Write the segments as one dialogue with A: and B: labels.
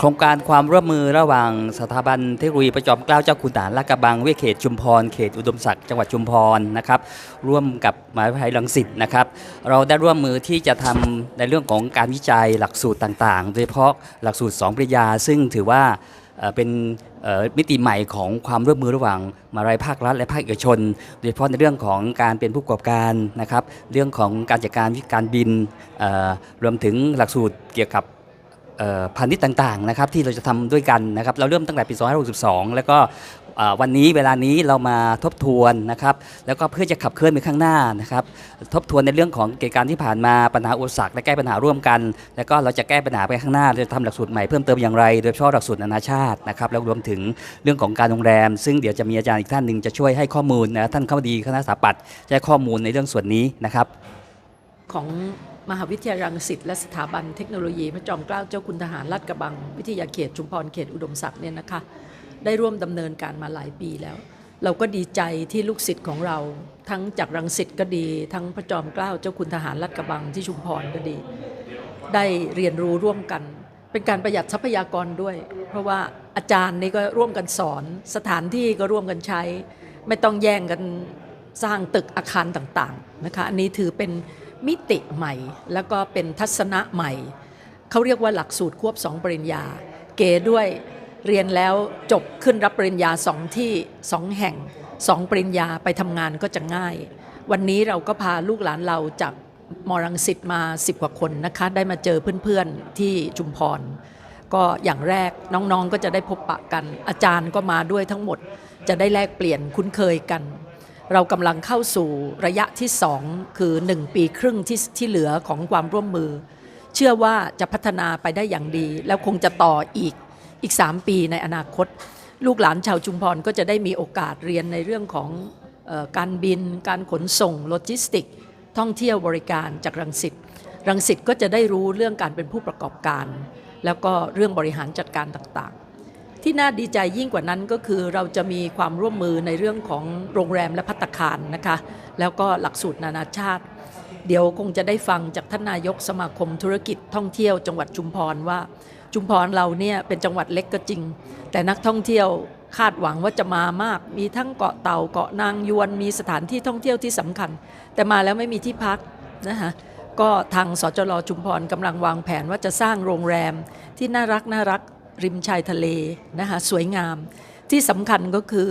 A: โครงการความร่วมมือระหว่างสถาบันเทคโนโลยีประจอมเกล้าเจ้าคุณทหารลาดกระบังเวเขตชุมพรเขตอุดมศักดิ์จังหวัดชุมพรนะครับร่วมกับมหาวิทยาลัยรังสิตนะครับ เราได้ร่วมมือที่จะทำในเรื่องของการวิจัยหลักสูตรต่างๆ โดยเฉพาะหลักสูตร 2 ปริญญา ซึ่งถือว่าเป็นมิติใหม่ของความร่วมมือระหว่างมหาลัยภาครัฐและภาคเอกชน โดยเฉพาะในเรื่องของการเป็นผู้ประกอบการนะครับ เรื่องของการจัดการวิการบินรวมถึงหลักสูตรเกี่ยวกับ พาณิชย์ต่างๆนะครับที่เราจะทำด้วยกันนะครับเราเริ่มตั้งแต่ปี 2562 แล้วก็วันนี้เวลานี้เรามาทบทวนนะครับแล้วก็เพื่อจะขับเคลื่อนไปข้างหน้านะครับทบทวนในเรื่องของเหตุการที่ผ่านมาปัญหาอุปสรรคและแก้ปัญหาร่วมกัน แล้วก็เราจะแก้ปัญหาไปข้างหน้าจะทำหลักสูตรใหม่เพิ่มเติมอย่างไร โดยเฉพาะหลักสูตรนานาชาตินะครับแล้วรวมถึงเรื่องของการโรงแรม ซึ่งเดี๋ยวจะมีอาจารย์อีกท่านหนึ่งจะช่วยให้ข้อมูลนะท่านข้าดีคณะสถาปัตย์จะให้ข้อมูลในเรื่องส่วนนี้นะครับ
B: ของ มหาวิทยาลัยรังสิตและสถาบันเทคโนโลยีพระจอมเกล้าเจ้าคุณทหารลาดกระบัง วิทยาเขตชุมพรเขตอุดมศักดิ์เนี่ยนะคะ ได้ร่วมดำเนินการมาหลายปีแล้ว เราก็ดีใจที่ลูกศิษย์ของเรา ทั้งจากรังสิตก็ดี ทั้งพระจอมเกล้าเจ้าคุณทหารลาดกระบังที่ชุมพรก็ดี ได้เรียนรู้ร่วมกัน เป็นการประหยัดทรัพยากรด้วย เพราะว่าอาจารย์นี่ก็ร่วมกันสอน สถานที่ก็ร่วมกันใช้ ไม่ต้องแย่งกันสร้างตึกอาคารต่างๆนะคะอันนี้ถือเป็น มิติใหม่ แล้วก็เป็นทัศนะใหม่ เขาเรียกว่าหลักสูตรควบ2ปริญญา เก๋ด้วยเรียนแล้วจบขึ้นรับปริญญาสองที่สองแห่งสองปริญญาไปทำงานก็จะง่าย วันนี้เราก็พาลูกหลานเราจากมรังสิตมา10กว่าคนนะคะ ได้มาเจอเพื่อนๆที่ชุมพร ก็อย่างแรกน้องๆก็จะได้พบปะกัน อาจารย์ก็มาด้วยทั้งหมด จะได้แลกเปลี่ยนคุ้นเคยกัน เรากำลังเข้าสู่ระยะที่ 2 คือ 1 ปีครึ่งที่ที่เหลือของความร่วมมือ เชื่อว่าจะพัฒนาไปได้อย่างดี แล้วคงจะต่ออีกอีก 3 ปีในอนาคต ลูกหลานชาวชุมพรก็จะได้มีโอกาสเรียนในเรื่องของออการบิน การขนส่งโลจิสติก ท่องเที่ยวบริการจากรังสิตรังสิตก็จะได้รู้เรื่องการเป็นผู้ประกอบการ แล้วก็เรื่องบริหารจัดการต่างๆ ที่น่าดีใจยิ่งกว่านั้นก็คือเราจะมีความร่วมมือในเรื่องของโรงแรมและพัตคารนะคะ แล้วก็หลักสูตรนานาชาติ เดี๋ยวคงจะได้ฟังจากท่านนายกสมาคมธุรกิจท่องเที่ยวจังหวัดชุมพรว่า ชุมพรเราเนี่ยเป็นจังหวัดเล็กก็จริง แต่นักท่องเที่ยวคาดหวังว่าจะมามาก มีทั้งเกาะเต่าเกาะนางยวนมีสถานที่ท่องเที่ยวที่สำคัญ แต่มาแล้วไม่มีที่พักนะคะก็ทางสจลชุมพรกำลังวางแผนว่าจะสร้างโรงแรมที่น่ารักน่ารัก ริมชายทะเลนะคะสวยงาม ที่สำคัญก็คือ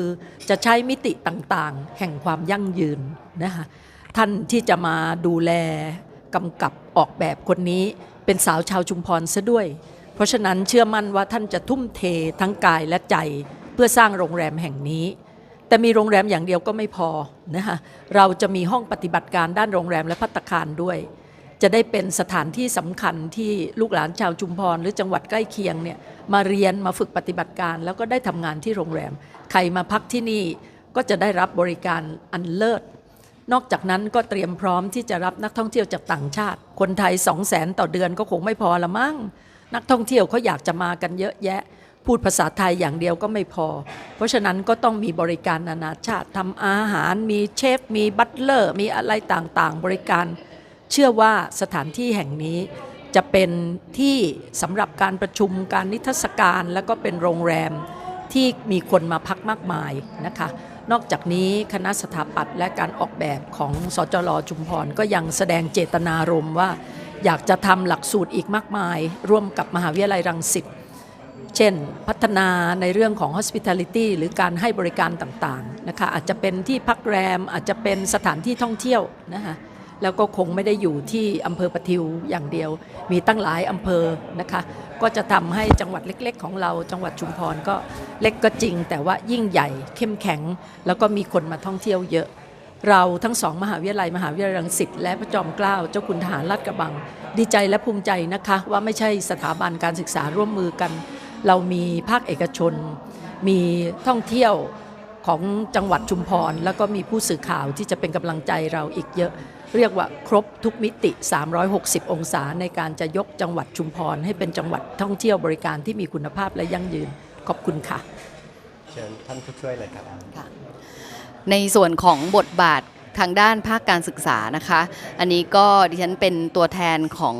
B: จะใช้มิติต่างๆ แห่งความยั่งยืนนะคะท่านที่จะมาดูแลกำกับออกแบบคนนี้เป็นสาวชาวชุมพรซะด้วย เพราะฉะนั้นเชื่อมั่นว่าท่านจะทุ่มเททั้งกายและใจ เพื่อสร้างโรงแรมแห่งนี้ แต่มีโรงแรมอย่างเดียวก็ไม่พอนะคะเราจะมีห้องปฏิบัติการด้านโรงแรมและพัตตาคารด้วย จะได้เป็นสถานที่สำคัญที่ลูกหลานชาวชุมพร หรือจังหวัดใกล้เคียงเนี่ยมาเรียนมาฝึกปฏิบัติการ แล้วก็ได้ทำงานที่โรงแรม ใครมาพักที่นี่ก็จะได้รับบริการอันเลิศ นอกจากนั้นก็เตรียมพร้อมที่จะรับนักท่องเที่ยวจากต่างชาติ คนไทย 2 0 0แสนต่อเดือนก็คงไม่พอละมั้งนักท่องเที่ยวเขาอยากจะมากันเยอะแยะ พูดภาษาไทยอย่างเดียวก็ไม่พอ เพราะฉะนั้นก็ต้องมีบริการนานาชาติทำอาหาร มีเชฟ มีบัตเลอร์ มีอะไรต่างๆ บริการ เชื่อว่าสถานที่แห่งนี้จะเป็นที่สำหรับการประชุมการนิทรรศการแล้วก็เป็นโรงแรมที่มีคนมาพักมากมายนะคะ นอกจากนี้คณะสถาปัตย์และการออกแบบของสจลชุมพรก็ยังแสดงเจตนารมณ์ว่า อยากจะทำหลักสูตรอีกมากมาย ร่วมกับมหาวิทยาลัยรังสิตเช่น พัฒนาในเรื่องของ hospitality หรือการให้บริการต่างๆนะคะอาจจะเป็นที่พักแรมอาจจะเป็นสถานที่ท่องเที่ยวนะคะ แล้วก็คงไม่ได้อยู่ที่อำเภอปะทิวอย่างเดียว มีตั้งหลายอำเภอนะคะ ก็จะทำให้จังหวัดเล็ก ๆ ของเรา จังหวัดชุมพรก็เล็กก็จริง แต่ว่ายิ่งใหญ่เข้มแข็ง แล้วก็มีคนมาท่องเที่ยวเยอะ เราทั้งสองมหาวิทยาลัย มหาวิทยาลัยรังสิตและพระจอมเกล้าเจ้าคุณทหารลาดกระบัง ดีใจและภูมิใจนะคะ ว่าไม่ใช่สถาบันการศึกษาร่วมมือกัน เรามีภาคเอกชน มีท่องเที่ยวของจังหวัดชุมพร แล้วก็มีผู้สื่อข่าวที่จะเป็นกำลังใจเราอีกเยอะ เรียกว่าครบทุกมิติ 360 องศาในการจะยกจังหวัดชุมพร ให้เป็นจังหวัดท่องเที่ยวบริการที่มีคุณภาพและยั่งยืน ขอบคุณค่ะ
C: เชิญท่านผู้ช่วยเลยครับ
D: ค่ะในส่วนของบทบาททางด้านภาคการศึกษานะคะ อันนี้ก็ดิฉันเป็นตัวแทนของ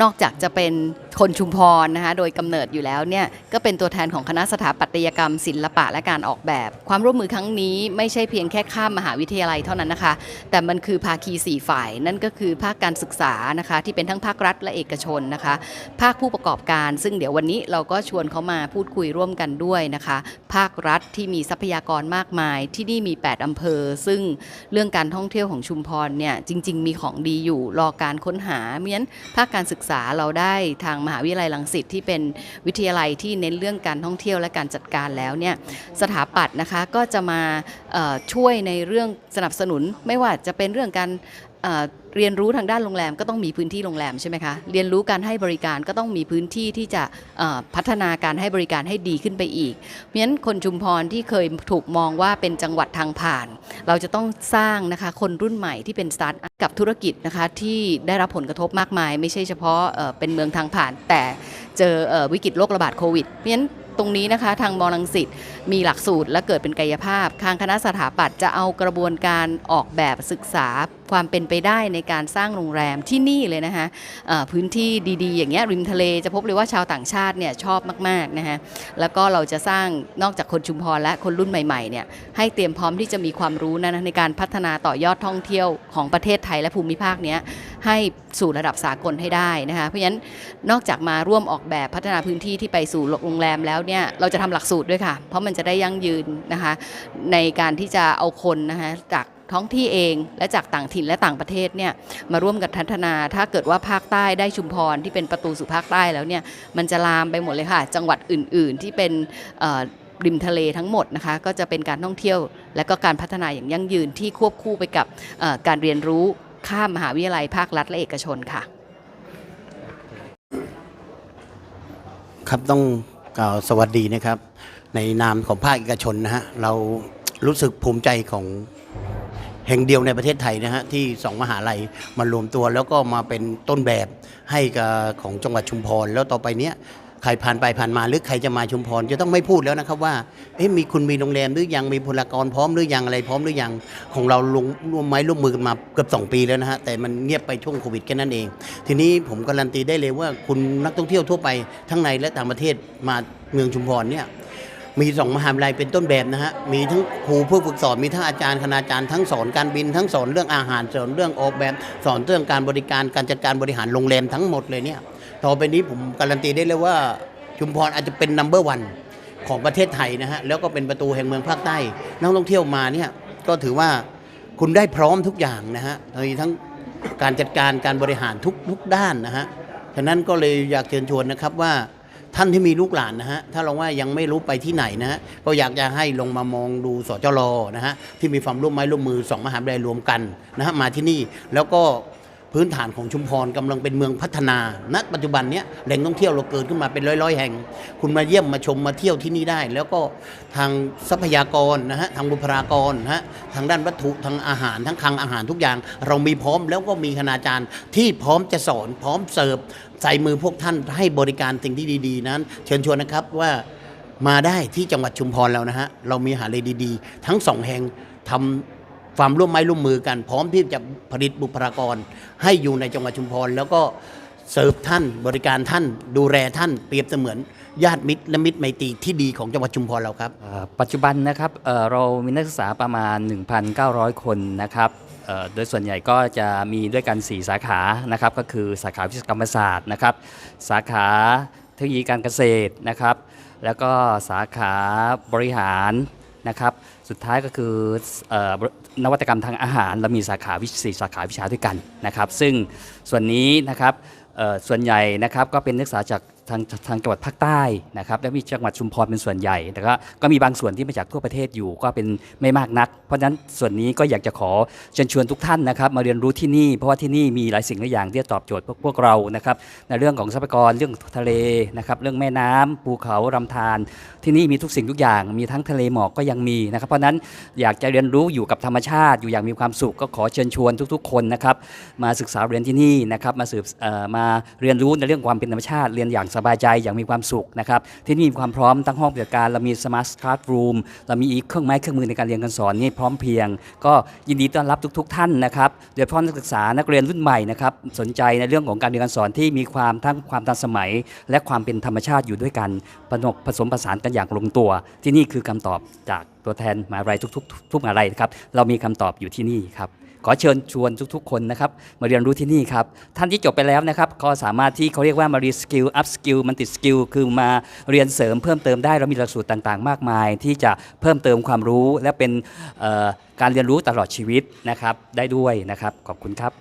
D: นอกจากจะเป็นคนชุมพรนะคะโดยกำเนิดอยู่แล้วเนี่ยก็เป็นตัวแทนของคณะสถาปัตยกรรม ศิลปะและการออกแบบ ความร่วมมือครั้งนี้ไม่ใช่เพียงแค่ข้ามมหาวิทยาลัยเท่านั้นนะคะ แต่มันคือภาคีสี่ฝ่าย นั่นก็คือภาคการศึกษานะคะที่เป็นทั้งภาครัฐและเอกชนนะคะ ภาคผู้ประกอบการ ซึ่งเดี๋ยววันนี้เราก็ชวนเขามาพูดคุยร่วมกันด้วยนะคะ ภาครัฐที่มีทรัพยากรมากมาย ที่นี่มี 8 อำเภอ ซึ่งเรื่องการท่องเที่ยวของชุมพรเนี่ยจริง ๆ มีของดีอยู่รอการค้นหาเมียนภาคการศึกษาเราได้ทางมหาวิทยาลัยรังสิตที่เป็นวิทยาลัยที่เน้นเรื่องการท่องเที่ยวและการจัดการแล้วเนี่ยสถาปัตย์นะคะก็จะมาเอ่อช่วยในเรื่องสนับสนุนไม่ว่าจะเป็นเรื่องการ เรียนรู้ทางด้านโรงแรมก็ต้องมีพื้นที่โรงแรมใช่ไหมคะเรียนรู้การให้บริการก็ต้องมีพื้นที่ที่จะพัฒนาการให้บริการให้ดีขึ้นไปอีก เพราะฉะนั้นคนชุมพรที่เคยถูกมองว่าเป็นจังหวัดทางผ่าน เราจะต้องสร้างนะคะคนรุ่นใหม่ที่เป็นสตาร์ทอัพกับธุรกิจนะคะที่ได้รับผลกระทบมากมาย ไม่ใช่เฉพาะเป็นเมืองทางผ่าน แต่เจอเอ่อวิกฤตโรคระบาดโควิดเพราะฉะนั้นตรงนี้นะคะทางมอลังสิตมีหลักสูตรและเกิดเป็นกายภาพทางคณะสถาปัตย์จะเอากระบวนการออกแบบศึกษา ความเป็นไปได้ในการสร้างโรงแรมที่นี่เลยนะคะพื้นที่ดีๆ อย่างเงี้ยริมทะเลจะพบเลยว่าชาวต่างชาติเนี่ยชอบมากๆนะคะแล้วก็เราจะสร้างนอกจากคนชุมพรและคนรุ่นใหม่ๆเนี่ยให้เตรียมพร้อมที่จะมีความรู้นะในการพัฒนาต่อยอดท่องเที่ยวของประเทศไทยและภูมิภาคเนี้ยให้สู่ระดับสากลให้ได้นะคะเพราะฉะนั้นนอกจากมาร่วมออกแบบพัฒนาพื้นที่ที่ไปสู่โรงแรมแล้วเนี่ยเราจะทำหลักสูตรด้วยค่ะ เพราะมันจะได้ยั่งยืนนะคะในการที่จะเอาคนนะคะจาก ท้องที่เองและจากต่างถิ่นและต่างประเทศเนี่ยมาร่วมกันพัฒนา ถ้าเกิดว่าภาคใต้ได้ชุมพรที่เป็นประตูสู่ภาคใต้แล้วเนี่ยมันจะลามไปหมดเลยค่ะ จังหวัดอื่น ๆ ที่เป็นเอ่อริมทะเลทั้งหมดนะคะก็จะเป็นการท่องเที่ยว และก็การพัฒนาอย่างยั่งยืนที่ควบคู่ไปกับการเรียนรู้ข้ามมหาวิทยาลัยภาครัฐและเอกชนค่ะ
E: ครับต้องกล่าวสวัสดีนะครับ ในนามของภาคเอกชนนะฮะเรารู้สึกภูมิใจของ แห่งเดียวในประเทศไทยนะฮะที่สองมหาลัยมารวมตัวแล้วก็มาเป็นต้นแบบให้กับของจังหวัดชุมพร แล้วต่อไปเนี้ยใครผ่านไปผ่านมาหรือใครจะมาชุมพร จะต้องไม่พูดแล้วนะครับว่าเอ๊ะมีคุณมีโรงแรมหรือยังมีพลากรพร้อมหรือยังอะไรพร้อมหรือยังของเราลงร่วมไม้ร่วมมือกันมาเกือบ2 ปีแล้วนะฮะแต่มันเงียบไปช่วงโควิดแค่นั้นเอง ทีนี้ผมการันตีได้เลยว่าคุณนักท่องเที่ยวทั่วไปทั้งในและต่างประเทศมาเมืองชุมพรเนี่ย มีสองมหาวิทยาลัยเป็นต้นแบบนะฮะ มีทั้งครูผู้ฝึกสอน มีทั้งอาจารย์คณาจารย์ทั้งสอนการบินทั้งสอนเรื่องอาหารสอนเรื่องออกแบบสอนเรื่องการบริการการจัดการบริหารโรงแรมทั้งหมดเลยเนี่ยต่อไปนี้ผมการันตีได้เลยว่าชุมพรอาจจะเป็นนัมเบอร์วันของประเทศไทยนะฮะแล้วก็เป็นประตูแห่งเมืองภาคใต้นักท่องเที่ยวมาเนี่ยก็ถือว่าคุณได้พร้อมทุกอย่างนะฮะมีทั้งการจัดการการบริหารทุกทุกด้านนะฮะฉะนั้นก็เลยอยากเชิญชวนนะครับว่า ท่านที่มีลูกหลานนะฮะถ้าเราว่ายังไม่รู้ไปที่ไหนนะฮะก็อยากจะให้ลงมามองดูสจรนะฮะที่มีความร่วมไม้ร่วมมือสองมหาวิทยาลัยรวมกันนะฮะมาที่นี่แล้วก็ พื้นฐานของชุมพรกำลังเป็นเมืองพัฒนา ณ ปัจจุบันเนี้ยแหล่งท่องเที่ยวเราเกิดขึ้นมาเป็นร้อยๆ แห่ง คุณมาเยี่ยมมาชมมาเที่ยวที่นี่ได้ แล้วก็ทางทรัพยากรนะฮะ ทางบุคลากรนะฮะ ทางด้านวัตถุ ทางอาหาร ทั้งคลังอาหารทุกอย่าง เรามีพร้อมแล้วก็มีคณาจารย์ที่พร้อมจะสอน พร้อมเสิร์ฟใส่มือพวกท่านให้บริการสิ่งที่ดี ๆ นั้น เชิญชวนนะครับว่ามาได้ที่จังหวัดชุมพรแล้วนะฮะ เรามีหาเลยดี ๆ ทั้งสองแห่งทำ ความร่วมไม้ร่วมมือกัน พร้อมที่จะผลิตบุคลากร ให้อยู่ในจังหวัดชุมพร แล้วก็เสิร์ฟท่านบริการท่านดูแลท่านเปรียบเสมือนญาติมิตรและมิตรไมตรีที่ดีของจังหวัดชุมพรเราครับ
A: ปัจจุบันนะครับเเรามีนักศึกษาประมาณ 1,900 คนนะครับโดยส่วนใหญ่ก็จะมีด้วยกัน 4 สาขานะครับก็คือสาขาวิศวกรรมศาสตร์นะครับสาขาเทคโนโลยีการเกษตรนะครับ แล้วก็สาขาบริหารนะครับ สุดท้ายก็คืออนวัตกรรมทางอาหารเรามีสาขาวิสีสาขาวิชาด้วยกันนะครับ ซึ่งส่วนนี้นะครับส่วนใหญ่นะครับก็เป็นนักศึกษาจากทางทางจังหวัดภาคใต้นะครับและมีจังหวัดชุมพรเป็นส่วนใหญ่แต่ก็ก็มีบางส่วนที่มาจากทั่วประเทศอยู่ก็เป็นไม่มากนัก เพราะฉะนั้นส่วนนี้ก็อยากจะขอเชิญชวนทุกท่านนะครับ มาเรียนรู้ที่นี่ เพราะว่าที่นี่มีหลายสิ่งหลายอย่างที่จะตอบโจทย์พวกพวกเรานะครับในเรื่องของทรัพยากรเรื่องทะเลนะครับเรื่องแม่น้ำภูเขาลำธารที่นี่มีทุกสิ่งทุกอย่าง มีทั้งทะเลหมอกก็ยังมีนะครับ เพราะนั้นอยากจะเรียนรู้อยู่กับธรรมชาติ อยู่อย่างมีความสุขก็ขอเชิญชวนทุก ๆ คนนะครับมาศึกษาเรียนที่นี่นะครับมาสืบเอ่อมาเรียนรู้ในเรื่องความเป็นธรรมชาติ เรียนอย่างสบายใจอย่างมีความสุขนะครับที่นี่มีความพร้อมทั้งห้องปฏิบัติการเรามีสมาร์ทคลาสรูมเรามีเครื่องไม้เครื่องมือในการเรียนการสอนนี่พร้อมเพียง ก็ยินดีต้อนรับทุก ๆท่านนะครับโดยเฉพาะนักศึกษานักเรียนรุ่นใหม่นะครับสนใจในเรื่องของการเรียนการสอนที่มีความทั้งความทันสมัย และความเป็นธรรมชาติอยู่ด้วยกันผนกผสมผสานกันอย่างลงตัว ที่นี่คือคำตอบจากตัวแทนมาวิทยาลัยทุกๆทุกมาวิทยาลัยครับเรามีคำตอบอยู่ที่นี่ครับ ขอเชิญชวนทุกๆ คนนะครับมาเรียนรู้ที่นี่ครับ ท่านที่จบไปแล้วนะครับก็สามารถที่เขาเรียกว่ามารีสกิลอัพสกิลมันติดสกิลคือมาเรียนเสริมเพิ่มเติมได้เรามีหลักสูตรต่างๆ มากมาย ที่จะเพิ่มเติมความรู้และเป็นการเรียนรู้ตลอดชีวิตนะครับได้ด้วยนะครับขอบคุณครับ